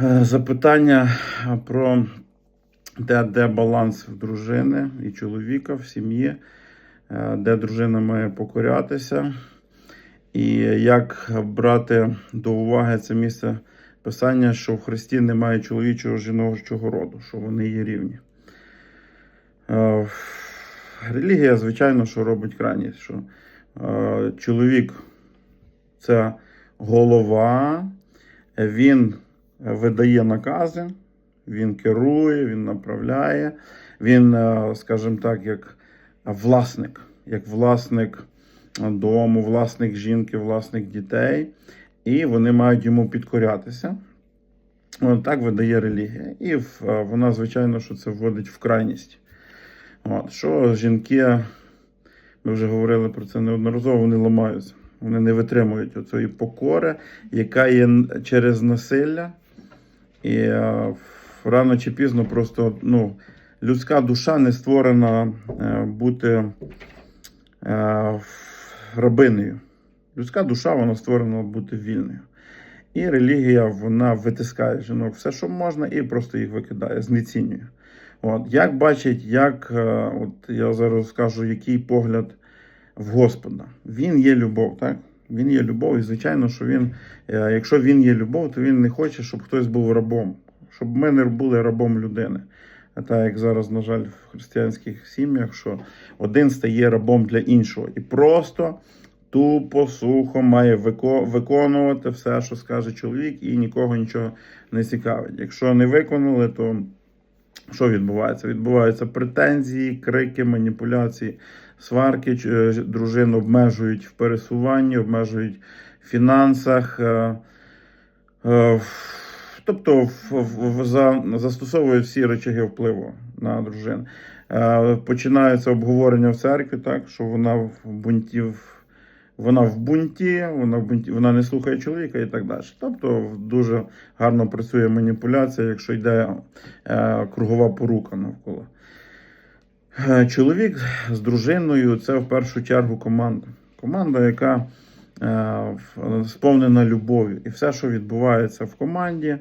Е, Запитання про те, де баланс в дружини і чоловіка в сім'ї, е, де дружина має покорятися, і як брати до уваги це місце писання, що в Христі немає чоловічого жіночого роду, що вони є рівні. Е, Релігія, звичайно, що робить крайність, що е, чоловік це голова, він видає накази, він керує, він направляє, він, е, скажімо так, як власник, як власник дому, власник жінки, власник дітей, і вони мають йому підкорятися. Так видає релігія. І е, вона, звичайно, що це вводить в крайність. От, що жінки, ми вже говорили про це неодноразово, вони ламаються. Вони не витримують оцієї покори, яка є через насилля. І е, рано чи пізно просто ну, людська душа не створена е, бути е, рабинею. Людська душа вона створена бути вільною. І релігія вона витискає жінок все, що можна, і просто їх викидає, знецінює. От, як бачить, як, от я зараз скажу, який погляд в Господа. Він є любов, так? Він є любов, і звичайно, що він, е, якщо він є любов, то він не хоче, щоб хтось був рабом, щоб ми не були рабом людини. Так як зараз, на жаль, в християнських сім'ях, що один стає рабом для іншого. І просто тупо, сухо має виконувати все, що скаже чоловік, і нікого нічого не цікавить. Якщо не виконали, то що відбувається? Відбуваються претензії, крики, маніпуляції, сварки, е, дружин обмежують в пересуванні, обмежують в фінансах. е, е, Тобто за- застосовують всі речаги впливу на дружин. Починається обговорення в церкві, так, що вона в бунті, вона в бунті, вона в бунті, вона не слухає чоловіка і так далі. Тобто дуже гарно працює маніпуляція, якщо йде кругова порука навколо. Е, Чоловік з дружиною це в першу чергу команда. Команда, яка е, сповнена любов'ю. І все, що відбувається в команді,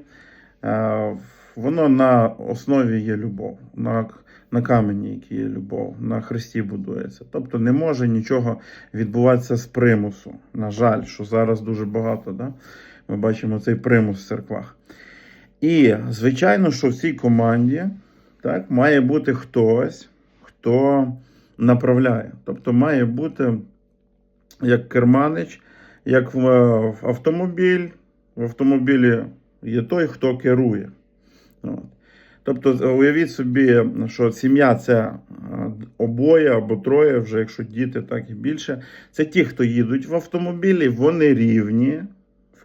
е, воно на основі є любов, на, на камені, який є любов, на Христі будується. Тобто не може нічого відбуватися з примусу. На жаль, що зараз дуже багато. Да? Ми бачимо цей примус в церквах. І, звичайно, що в цій команді так, має бути хтось, хто направляє. Тобто має бути як керманич, як в, в автомобіль. В автомобілі є той, хто керує. От. Тобто, уявіть собі, що сім'я це е, обоє або троє, вже якщо діти, так і більше. Це ті, хто їдуть в автомобілі, вони рівні,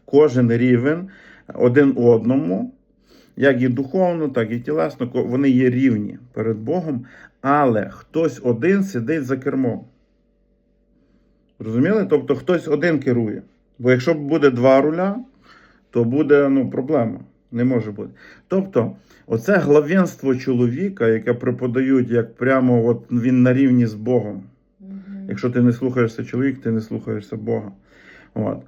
кожен рівень один одному, як і духовно, так і тілесно, вони є рівні перед Богом, але хтось один сидить за кермом. Розуміли? Тобто хтось один керує. Бо якщо буде два руля, то буде ну, проблема. Не може бути. Тобто, оце главенство чоловіка, яке преподають, як прямо от він на рівні з Богом. Якщо ти не слухаєшся чоловік, ти не слухаєшся Бога. От.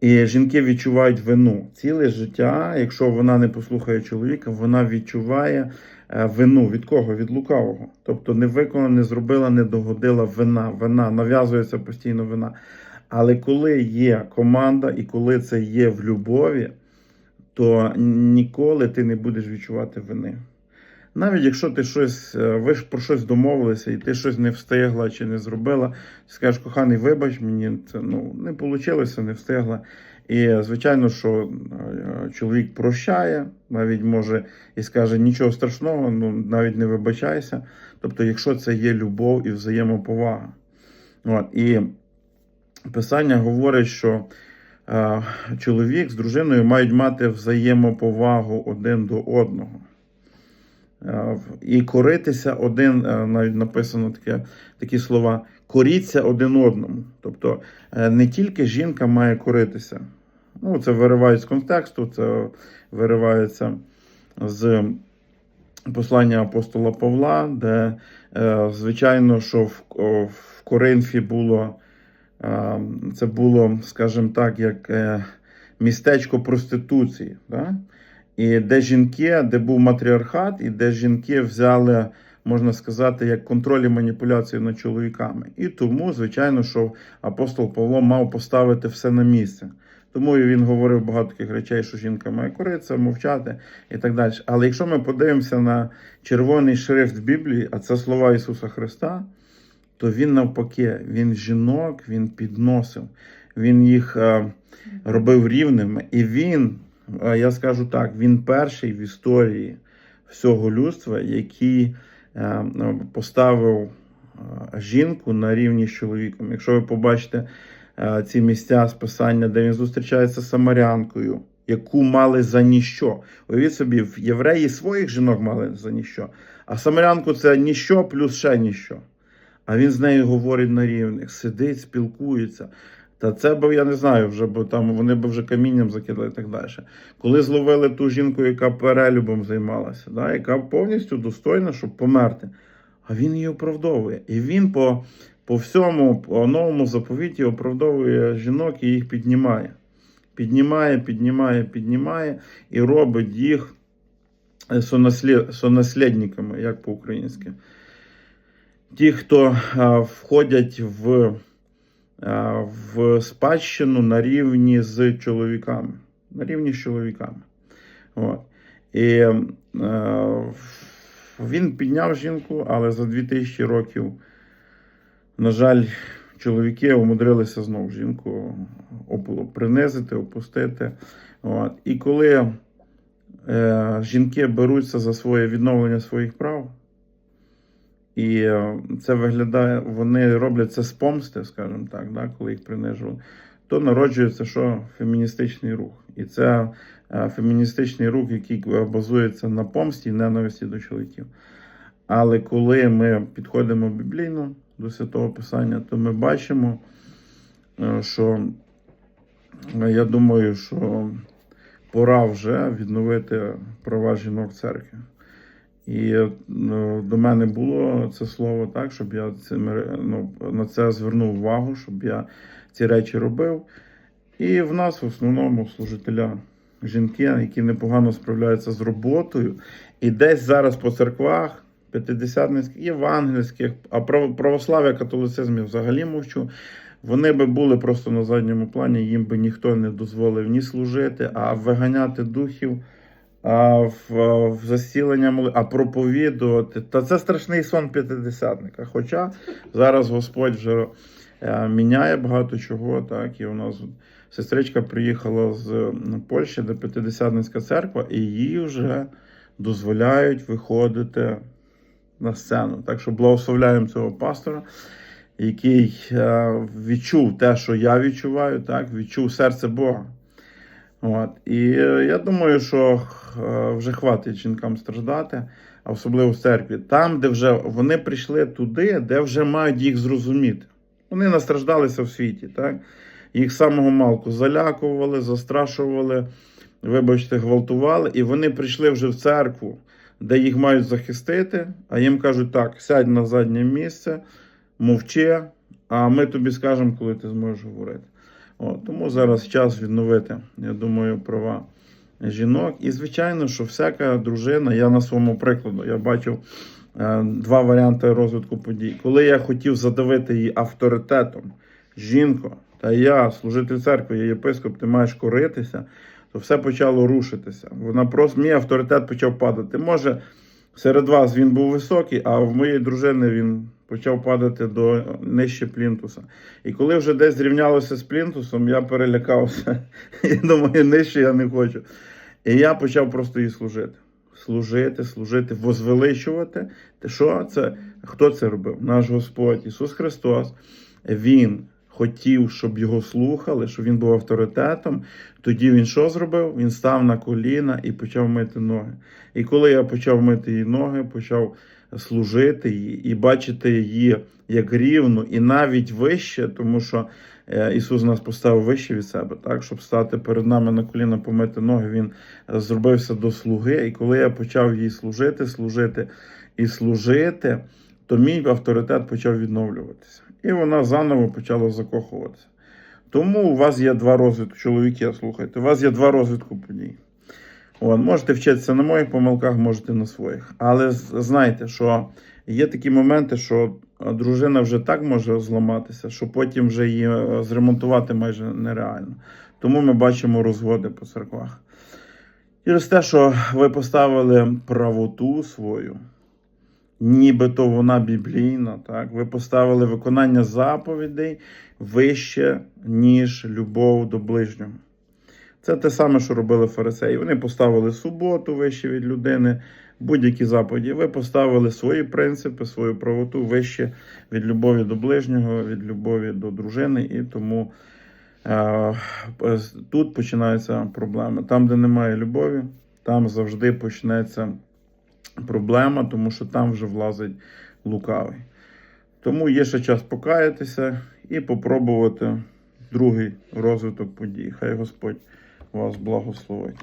І жінки відчувають вину. Ціле життя, якщо вона не послухає чоловіка, вона відчуває е, вину. Від кого? Від лукавого. Тобто не виконала, не зробила, не догодила вина. Вина, нав'язується постійно вина. Але коли є команда і коли це є в любові, то ніколи ти не будеш відчувати вини. Навіть якщо ти щось, е, ви ж про щось домовилися, і ти щось не встигла чи не зробила, скажеш, коханий, вибач, мені це ну, не вийшло, не встигла. І звичайно, що е, чоловік прощає, навіть може і скаже нічого страшного, ну навіть не вибачайся. Тобто, якщо це є любов і взаємоповага. От, і Писання говорить, що е, чоловік з дружиною мають мати взаємоповагу один до одного. Е, І коритися один, е, навіть написано таке, такі слова, коріться один одному. Тобто е, не тільки жінка має коритися. Ну, це виривають з контексту, це виривається з послання апостола Павла, де, звичайно, що в, в Коринфі було, це було, скажімо так, як містечко проституції. Да? І де жінки, де був матріархат, і де жінки взяли, можна сказати, як контроль і маніпуляцію над чоловіками. І тому, звичайно, що апостол Павло мав поставити все на місце. Тому він говорив багато таких речей, що жінка має коритися, мовчати і так далі. Але якщо ми подивимося на червоний шрифт Біблії, а це слова Ісуса Христа, то він навпаки, він жінок, він підносив, він їх е, робив рівними. І він, я скажу так, він перший в історії всього людства, який е, поставив е, жінку на рівні з чоловіком. Якщо ви побачите е, ці місця списання, де він зустрічається з самарянкою, яку мали за ніщо. Уявіть собі, в євреї своїх жінок мали за ніщо, а самарянку це ніщо плюс ще ніщо. А він з нею говорить на рівних, сидить, спілкується. Та це б я не знаю, вже бо там вони б вже камінням закидали і так далі. Коли зловили ту жінку, яка перелюбом займалася, да, яка повністю достойна, щоб померти. А він її оправдовує. І він по, по всьому по новому заповіті оправдовує жінок і їх піднімає. Піднімає, піднімає, піднімає і робить їх е, сонаслід, сонаслідниками, як по-українськи. Ті, хто а, входять в, в спадщину на рівні з чоловіками. На рівні з чоловіками. От. І е, він підняв жінку, але за 2000 років, на жаль, чоловіки умудрилися знову жінку принизити, опустити. От. І коли е, жінки беруться за своє відновлення своїх прав, і це виглядає, вони роблять це з помсти, скажімо так, да, коли їх принижували, то народжується що феміністичний рух. І це е, феміністичний рух, який базується на помсті і ненависті до чоловіків. Але коли ми підходимо біблійно до святого Писання, то ми бачимо, е, що е, я думаю, що пора вже відновити права жінок в церкві. І е, до мене було це слово так, щоб я цим, ну, на це звернув увагу, щоб я ці речі робив. І в нас в основному служителя жінки, які непогано справляються з роботою. І десь зараз по церквах, п'ятидесятницьких, євангельських, а право- православ'я, католицизм я взагалі мовчу. Вони би були просто на задньому плані, їм би ніхто не дозволив ні служити, а виганяти духів, а в, в засілення моли, а проповідувати. Та це страшний сон п'ятидесятника. Хоча зараз Господь вже е, міняє багато чого. Так, і у нас сестричка приїхала з Польщі, де п'ятидесятницька церква, і їй вже дозволяють виходити на сцену. Так що благословляємо цього пастора, який е, відчув те, що я відчуваю, так, відчув серце Бога. От. І е, я думаю, що е, вже хватить жінкам страждати, а особливо в церкві. Там, де вже вони прийшли туди, де вже мають їх зрозуміти. Вони настраждалися в світі, так? Їх самого малку залякували, застрашували, вибачте, гвалтували, і вони прийшли вже в церкву, де їх мають захистити, а їм кажуть, так, сядь на заднє місце, мовчи, а ми тобі скажемо, коли ти зможеш говорити. От, тому зараз час відновити, я думаю, права жінок. І, звичайно, що всяка дружина, я на своєму прикладу, я бачив е, два варіанти розвитку подій. Коли я хотів задавити її авторитетом, жінко, та я, служитель церкви, я єпископ, ти маєш коритися, то все почало рушитися. Вона просто мій авторитет почав падати. Може, серед вас він був високий, а в моєї дружини він почав падати до нижче плінтуса. І коли вже десь зрівнялося з плінтусом, я перелякався. І думаю, нижче я не хочу. І я почав просто їй служити. Служити, служити, возвеличувати. Що це? Хто це робив? Наш Господь Ісус Христос. Він хотів, щоб його слухали, щоб він був авторитетом. Тоді він що зробив? Він став на коліна і почав мити ноги. І коли я почав мити її ноги, почав служити їй і бачити її як рівну, і навіть вище, тому що е, Ісус нас поставив вище від себе, так, щоб стати перед нами на коліна, помити ноги, Він е, зробився до слуги. І коли я почав їй служити, служити і служити, то мій авторитет почав відновлюватися. І вона заново почала закохуватися. Тому у вас є два розвитку, чоловіки, слухайте, у вас є два розвитку подій. От, можете вчитися на моїх помилках, можете на своїх. Але знайте, що є такі моменти, що дружина вже так може зламатися, що потім вже її зремонтувати майже нереально. Тому ми бачимо розводи по церквах. Через те, що ви поставили правоту свою, нібито вона біблійна, так? ви поставили виконання заповідей вище, ніж любов до ближнього. Це те саме, що робили фарисеї. Вони поставили суботу вище від людини, будь-які заповіді. Ви поставили свої принципи, свою правоту вище від любові до ближнього, від любові до дружини, і тому е, тут починаються проблеми. Там, де немає любові, там завжди почнеться проблема, тому що там вже влазить лукавий. Тому є ще час покаятися і попробувати другий розвиток подій. Хай Господь вас благословить.